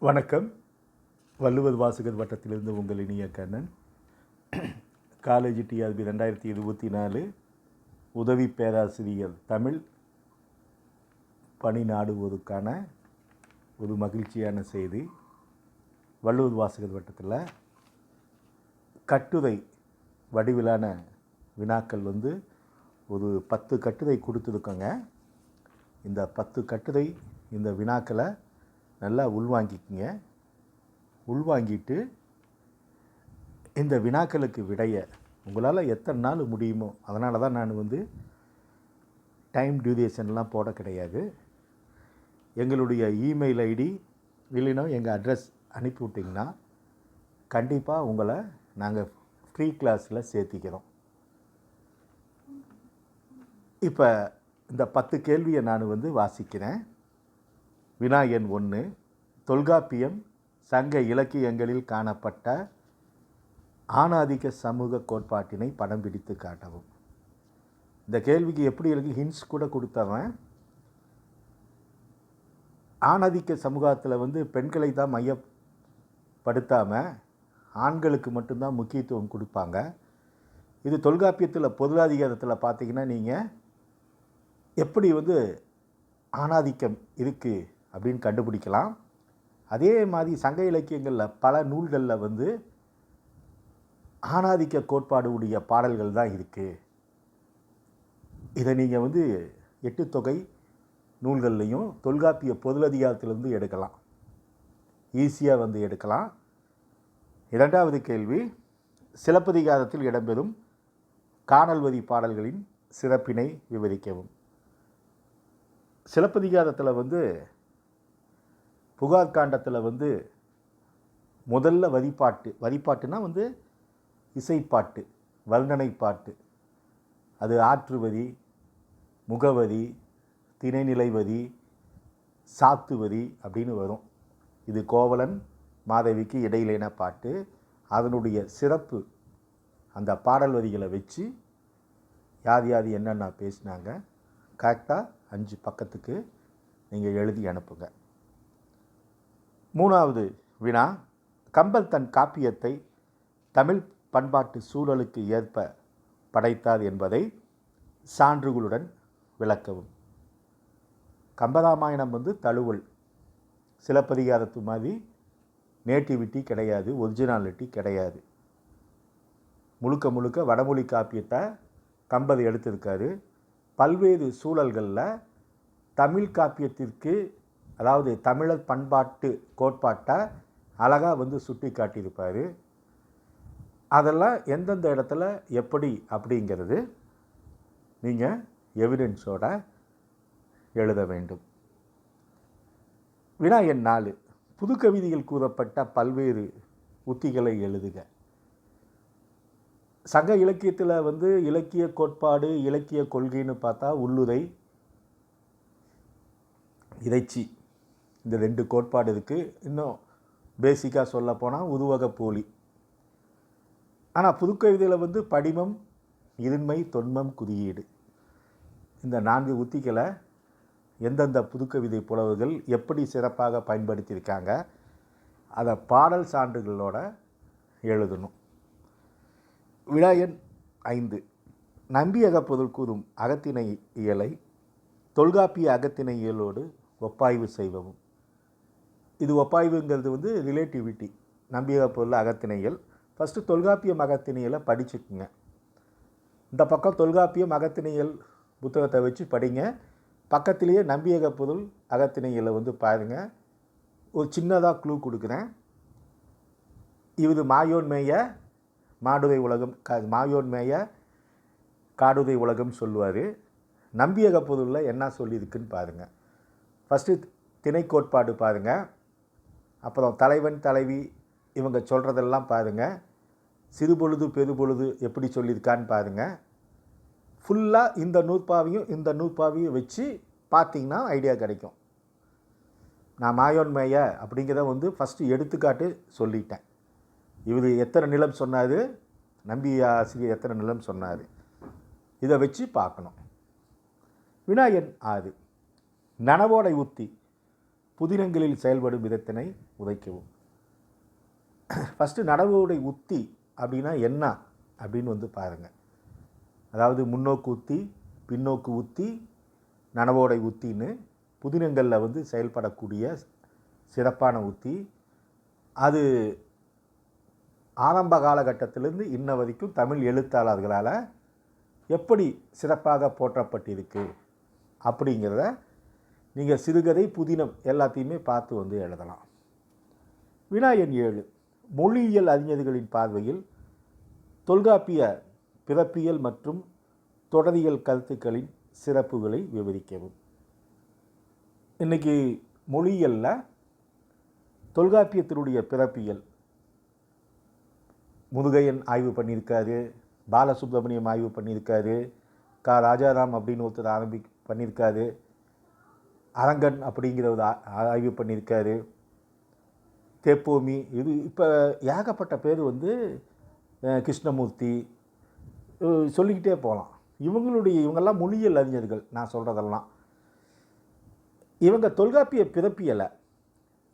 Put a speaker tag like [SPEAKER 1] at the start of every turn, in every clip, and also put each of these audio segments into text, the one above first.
[SPEAKER 1] வணக்கம். வள்ளுவர் வாசகர் வட்டத்திலிருந்து உங்கள் இனிய கண்ணன். காலேஜ் டிஆர்பி ரெண்டாயிரத்தி இருபத்தி நாலு உதவி பேராசிரியர் தமிழ் பணி நாடுவதற்கான ஒரு மகிழ்ச்சியான செய்தி. வள்ளுவர் வாசகர் வட்டத்தில் கட்டுரை வடிவிலான வினாக்கள் வந்து ஒரு பத்து கட்டுரை கொடுத்துருக்கோங்க. இந்த பத்து கட்டுரை இந்த வினாக்களை நல்லா உள்வாங்கிக்கிங்க. உள்வாங்கிட்டு இந்த வினாக்களுக்கு விடைய உங்களால் எத்தனை நாள் முடியுமோ அதனால தான் நான் வந்து டைம் டியூரேஷன்லாம் போட கிடையாது. எங்களுடைய இமெயில் ஐடி இல்லைன்னா எங்கள் அட்ரஸ் அனுப்பி விட்டிங்கன்னா கண்டிப்பாக உங்களை நாங்கள் ஃப்ரீ கிளாஸில் சேர்த்திக்கிறோம். இப்போ இந்த பத்து கேள்வியை நான் வந்து வாசிக்கிறேன். வினா எண் ஒன்று தொல்காப்பியம் சங்க இலக்கியங்களில் காணப்பட்ட ஆணாதிக்க சமூக கோட்பாட்டினை படம் பிடித்து காட்டவும். இந்த கேள்விக்கு எப்படி இருக்கு ஹின்ஸ் கூட கொடுத்தவன் ஆணாதிக்க சமூகத்தில் வந்து பெண்களை தான் மையப்படுத்தாமல் ஆண்களுக்கு மட்டும்தான் முக்கியத்துவம் கொடுப்பாங்க. இது தொல்காப்பியத்தில் பொருளாதிகாரத்தில் பார்த்தீங்கன்னா நீங்கள் எப்படி வந்து ஆணாதிக்கம் இருக்குது அப்படின்னு கண்டுபிடிக்கலாம். அதே மாதிரி சங்க இலக்கியங்களில் பல நூல்களில் வந்து ஆணாதிக்க கோட்பாடு உடைய பாடல்கள் தான் இருக்குது இதை நீங்கள் வந்து எட்டு தொகை நூல்கள்லையும் தொல்காப்பிய பொருளதிகாரத்திலிருந்து எடுக்கலாம். ஈஸியாக வந்து எடுக்கலாம். இரண்டாவது கேள்வி சிலப்பதிகாரத்தில் இடம்பெறும் காணல்வதி பாடல்களின் சிறப்பினை விவரிக்கவும். சிலப்பதிகாரத்தில் வந்து புகார் காண்டத்தில் வந்து முதல்ல வரிப்பாட்டு வரிப்பாட்டுனா வந்து இசைப்பாட்டு வர்ணனை பாட்டு அது ஆற்றுவரி முகவரி திணைநிலைவரி சாத்துவரி அப்படின்னு வரும். இது கோவலன் மாதவிக்கு இடையிலான பாட்டு. அதனுடைய சிறப்பு அந்த பாடல் வரிகளை வச்சு யார் யார் என்னென்ன பேசினாங்க கரெக்டாக அஞ்சு பக்கத்துக்கு நீங்கள் எழுதி அனுப்புங்க. மூணாவது வினா கம்பர் தன் காப்பியத்தை தமிழ் பண்பாட்டு சூழலுக்கு ஏற்ப படைத்தார் என்பதை சான்றுகளுடன் விளக்கவும். கம்பராமாயணம் வந்து தழுவல் சிலப்பதிகாரத்து மாதிரி நேட்டிவிட்டி கிடையாது ஒரிஜினாலிட்டி கிடையாது. முழுக்க முழுக்க வடமொழி காப்பியத்தை கம்பர் எடுத்திருக்காரு. பல்வேறு சூழல்களில் தமிழ் காப்பியத்திற்கு அதாவது தமிழர் பண்பாட்டு கோட்பாட்டை அழகாக வந்து சுட்டி காட்டியிருப்பார். அதெல்லாம் எந்தெந்த இடத்துல எப்படி அப்படிங்கிறது நீங்கள் எவிடன்ஸோட எழுத வேண்டும். வினா எண் நாலு. புது கவிதையில் கூறப்பட்ட பல்வேறு உத்திகளை எழுதுக. சங்க இலக்கியத்தில் வந்து இலக்கிய கோட்பாடு இலக்கிய கொள்கைன்னு பார்த்தா உள்ளுரை இறைச்சி. இந்த ரெண்டு கோட்பாடு இருக்குது இன்னும் பேசிக்காக சொல்ல போனால் உருவக போலி. ஆனால் புதுக்கவிதையில் வந்து படிமம் இருண்மை தொன்மம் குறியீடு. இந்த நான்கு உத்திகளை எந்தெந்த புதுக்கவிதை புலவர்கள் எப்படி சிறப்பாக பயன்படுத்தியிருக்காங்க அதை பாடல் சான்றுகளோட எழுதணும். விழா எண் ஐந்து. நம்பியக பொருள் கூறும் அகத்திணை இயலை தொல்காப்பிய அகத்திணை இயலோடு ஒப்பாய்வு செய்வவும். இது ஒப்பாய்வுங்கிறது வந்து ரிலேட்டிவிட்டி நம்பியக பொருள் அகத்திணைகள். ஃபஸ்ட்டு தொல்காப்பியம் அகத்திணையலை படிச்சுக்குங்க. இந்த பக்கம் தொல்காப்பியம் அகத்திணையல் புத்தகத்தை வச்சு படிங்க. பக்கத்திலேயே நம்பியக பொருள் அகத்திணைகளை வந்து பாருங்கள் ஒரு சின்னதாக க்ளூ கொடுக்குறேன். இது மாயோன்மேய மாடுதை உலகம் க மாயோன்மேய காடுதை உலகம் சொல்லுவார். நம்பியக பொருளில் என்ன சொல்லியிருக்குன்னு பாருங்கள் ஃபஸ்ட்டு திணை கோட்பாடு பாருங்கள் அப்புறம் தலைவன் தலைவி இவங்க சொல்கிறதெல்லாம் பாருங்கள் சிறுபொழுது பெருபொழுது எப்படி சொல்லியிருக்கான்னு பாருங்கள் ஃபுல்லாக இந்த நூற்பாவையும் இந்த நூற்பாவையும் வச்சு பார்த்தீங்கன்னா ஐடியா கிடைக்கும். நான் மாயோன்மைய அப்படிங்கிறத வந்து ஃபஸ்ட்டு எடுத்துக்காட்டு சொல்லிட்டேன். இவர் எத்தனை நிலம் சொன்னார்? நம்பி ஆசிரியர் எத்தனை நிலம் சொன்னார்? இதை வச்சு பார்க்கணும். விநாயகன் ஆறு. நனவோடை உத்தி புதினங்களில் செயல்படும் விதத்தினை உதைக்கவும். ஃபஸ்ட்டு நடவோடை உத்தி அப்படின்னா என்ன அப்படின்னு வந்து பாருங்கள் அதாவது முன்னோக்கு உத்தி பின்னோக்கு உத்தி நனவோடை உத்தின்னு புதினங்களில் வந்து செயல்படக்கூடிய சிறப்பான உத்தி. அது ஆரம்ப காலகட்டத்திலிருந்து இன்ன வரைக்கும் தமிழ் எழுத்தாளர்களால் எப்படி சிறப்பாக போற்றப்பட்டிருக்கு அப்படிங்கிறத நீங்கள் சிறுகதை புதினம் எல்லாத்தையுமே பார்த்து வந்து எழுதலாம். வினாயன் ஏழு. மொழியியல் அறிஞர்களின் பார்வையில் தொல்காப்பிய பிறப்பியல் மற்றும் தொடரியல் கருத்துக்களின் சிறப்புகளை விவரிக்கவும். இன்றைக்கி மொழியியலில் தொல்காப்பியத்தினுடைய பிறப்பியல். முதுகையன் ஆய்வு பண்ணியிருக்காரு பாலசுப்ரமணியம் ஆய்வு பண்ணியிருக்காரு கா. ராஜாராம் அப்படின்னு ஒருத்தர் ஆரம்பி பண்ணியிருக்காரு. அரங்கன் அப்படிங்கிறத ஆய்வு பண்ணியிருக்காரு. தேப்போமி இது இப்போ ஏகப்பட்ட பேர் வந்து கிருஷ்ணமூர்த்தி சொல்லிக்கிட்டே போகலாம். இவங்களுடைய இவங்கெல்லாம் மொழியியல் அறிஞர்கள் நான் சொல்கிறதெல்லாம் இவங்க தொல்காப்பிய பிறப்பியலை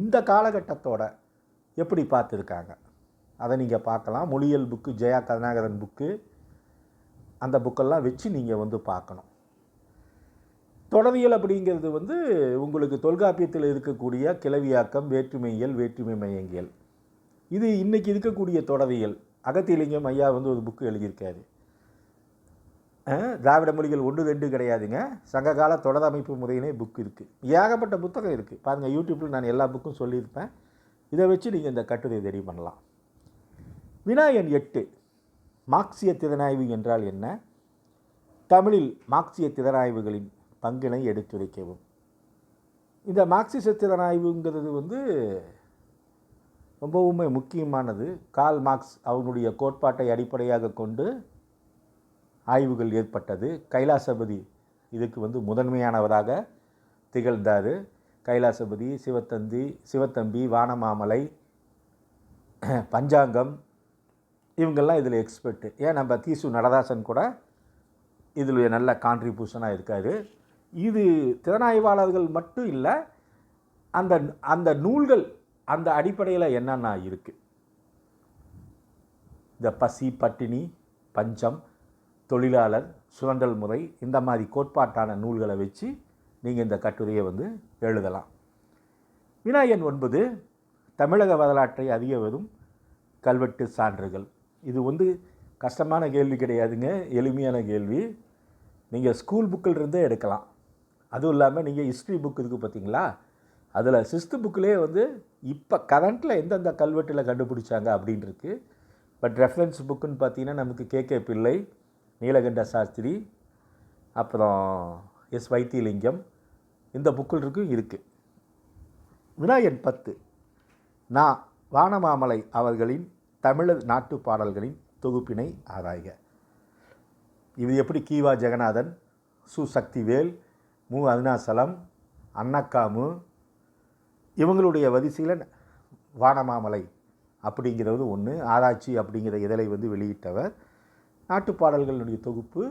[SPEAKER 1] இந்த காலகட்டத்தோட எப்படி பார்த்துருக்காங்க? அதை நீங்கள் பார்க்கலாம். மொழியியல் புக்கு ஜெயா கருணாகரன் புக்கு அந்த புக்கெல்லாம் வச்சு நீங்கள் வந்து பார்க்கணும். தொடரியல் அப்படிங்கிறது வந்து உங்களுக்கு தொல்காப்பியத்தில் இருக்கக்கூடிய கிளவியாக்கம் வேற்றுமையியல் வேற்றுமை மையங்கள் இது இன்றைக்கி இருக்கக்கூடிய தொடரியல் அகத்தியலிங்கம் ஐயா வந்து ஒரு புக்கு எழுதியிருக்காரு. திராவிட மொழிகள் ஒன்று ரெண்டு கிடையாதுங்க. சங்ககால தொடர் அமைப்பு முறையினே புக் இருக்குது ஏகப்பட்ட புத்தகம் இருக்குது பாருங்கள் யூடியூப்பில் நான் எல்லா புக்கும் சொல்லியிருப்பேன். இதை வச்சு நீங்கள் இந்த கட்டுரை ரெடி பண்ணலாம். வினாயன் எட்டு மார்க்சிய திறனாய்வு என்றால் என்ன? தமிழில் மார்க்சிய திறனாய்வுகளின் பங்கினை எடுத்துரைக்கவும். இந்த மார்க்சிச திறனாய்வுங்கிறது வந்து ரொம்பவுமே முக்கியமானது. கால் மார்க்ஸ் அவனுடைய கோட்பாட்டை அடிப்படையாக கொண்டு ஆய்வுகள் ஏற்பட்டது. கைலாசபதி இதுக்கு வந்து முதன்மையானவராக திகழ்ந்தார். கைலாசபதி சிவத்தந்தி சிவத்தம்பி வானமாமலை பஞ்சாங்கம் இவங்கெல்லாம் இதில் எக்ஸ்பர்ட்டு ஏன் நம்ம தீசு நடதாசன் கூட இதில் நல்ல கான்ட்ரிபியூஷனாக இருக்கார். இது திறனாய்வாளர்கள் மட்டும் இல்லை அந்த அந்த நூல்கள் அந்த அடிப்படையில் என்னென்ன இருக்குது இந்த பசி பட்டினி பஞ்சம் தொழிலாளர் சுரண்டல் முறை இந்த மாதிரி கோட்பாட்டான நூல்களை வச்சு நீங்கள் இந்த கட்டுரையை வந்து எழுதலாம். வினாயன் ஒன்பது தமிழக வரலாற்றை அறிய வரும் கல்வெட்டு சான்றுகள். இது வந்து கஷ்டமான கேள்வி கிடையாதுங்க எளிமையான கேள்வி. நீங்கள் ஸ்கூல் புக்கில் இருந்தே எடுக்கலாம். அதுவும் இல்லாமல் நீங்கள் ஹிஸ்ட்ரி புக் இருக்குது பார்த்தீங்களா அதில் சிக்ஸ்த்து புக்கிலே வந்து இப்போ கரண்ட்டில் எந்தெந்த கல்வெட்டில் கண்டுபிடிச்சாங்க அப்படின்ட்டுருக்கு பட் ரெஃபரன்ஸ் புக்குன்னு பார்த்தீங்கன்னா நமக்கு கே. கே. பிள்ளை நீலகண்ட சாஸ்திரி அப்புறம் எஸ். வைத்தியலிங்கம் இந்த புக்கில் இருக்கும் இருக்குது விநாயகன் பத்து. நான் வானமாமலை அவர்களின் தமிழர் நாட்டு பாடல்களின் தொகுப்பினை ஆராய்க. இது எப்படி கீவா ஜெகநாதன் சு. சக்திவேல் மு அருணாசலம் அன்னக்காமு இவங்களுடைய வரிசையில் வானமாமலை அப்படிங்கிறது ஒன்று ஆராய்ச்சி அப்படிங்கிற இதழை வந்து வெளியிட்டவர். நாட்டு பாடல்களுடைய தொகுப்பு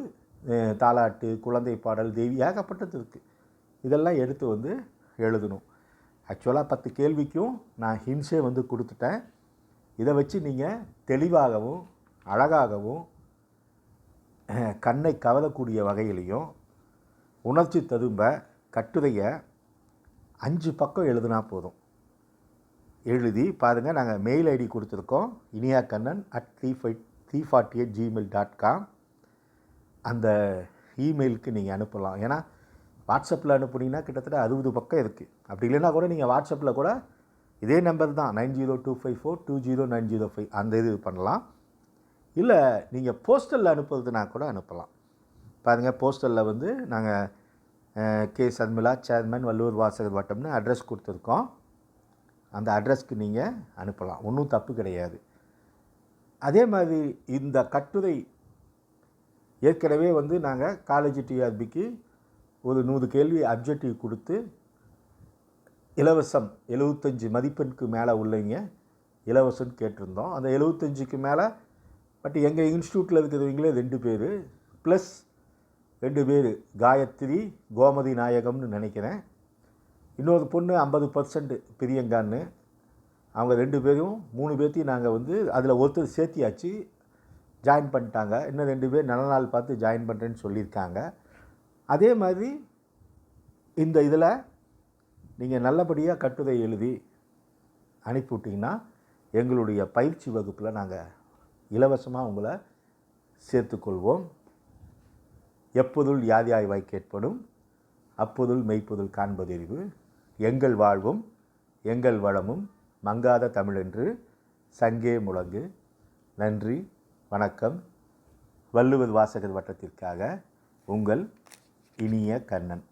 [SPEAKER 1] தாலாட்டு குழந்தை பாடல் தேவி ஏகப்பட்டது இருக்குது இதெல்லாம் எடுத்து வந்து எழுதணும். ஆக்சுவலாக பத்து கேள்விக்கும் நான் ஹின்ஸே வந்து கொடுத்துட்டேன். இதை வச்சு நீங்கள் தெளிவாகவும் அழகாகவும் கண்ணை கவரக்கூடிய வகையிலையும் உணர்ச்சி ததும்ப கட்டுரையை அஞ்சு பக்கம் எழுதுனா போதும். எழுதி பாருங்கள் நாங்கள் மெயில் ஐடி கொடுத்துருக்கோம் Iniya Kannan at three five three forty eight Gmail dot com அந்த இமெயிலுக்கு நீங்கள் அனுப்பலாம். ஏன்னா வாட்ஸ்அப்பில் அனுப்புனீங்கன்னா கிட்டத்தட்ட அறுபது பக்கம் இருக்குது அப்படி இல்லைன்னா கூட நீங்கள் வாட்ஸ்அப்பில் கூட இதே நம்பர் தான் nine zero two five four two zero nine zero five அந்த இது பண்ணலாம். இல்லை நீங்கள் போஸ்டலில் அனுப்புறதுனா கூட அனுப்பலாம். பாருங்கள் போஸ்டலில் வந்து நாங்கள் கே. சர்மிளா சேர்மன் வல்லூர் வாசகர் வட்டம்னு அட்ரஸ் கொடுத்துருக்கோம். அந்த அட்ரஸ்க்கு நீங்கள் அனுப்பலாம். ஒன்றும் தப்பு கிடையாது. அதே மாதிரி இந்த கட்டுரை ஏற்கனவே வந்து நாங்கள் காலேஜ் டிஆர்பிக்கு ஒரு நூறு கேள்வி அப்ஜெக்டிவ் கொடுத்து இலவசம் எழுபத்தஞ்சி மதிப்பெண்க்கு மேலே உள்ளவங்க இலவசம்னு கேட்டிருந்தோம். அந்த எழுபத்தஞ்சுக்கு மேலே பட் எங்கள் இன்ஸ்டியூட்டில் இருக்கிறவங்களே ரெண்டு பேர் ப்ளஸ் ரெண்டு பேர் காயத்ரி கோமதி நாயகம்னு நினைக்கிறேன். இன்னொரு பொண்ணு ஐம்பது பர்சன்ட் பிரியங்கான்னு. அவங்க ரெண்டு பேரும் மூணு பேர்த்தையும் நாங்கள் வந்து அதில் ஒருத்தர் சேர்த்தியாச்சு ஜாயின் பண்ணிட்டாங்க. இன்னும் ரெண்டு பேர் நல்ல நாள் பார்த்து ஜாயின் பண்ணுறேன்னு சொல்லியிருக்காங்க. அதே மாதிரி இந்த இதில் நீங்கள் நல்லபடியாக கட்டுரை எழுதி அனுப்பி விட்டிங்கன்னா எங்களுடைய பயிற்சி வகுப்பில் நாங்கள் இலவசமாக உங்களை சேர்த்துக்கொள்வோம். எப்பொதுள் யாதியாய்வாய் கேட்படும் அப்பொதுள் மெய்ப்பொதுள் காண்பதறிவு எங்கள் வாழ்வும் எங்கள் வளமும் மங்காத தமிழென்று சங்கே முழங்கு. நன்றி வணக்கம். வள்ளுவர் வாசகர் வட்டத்திற்காக உங்கள் இனிய கண்ணன்.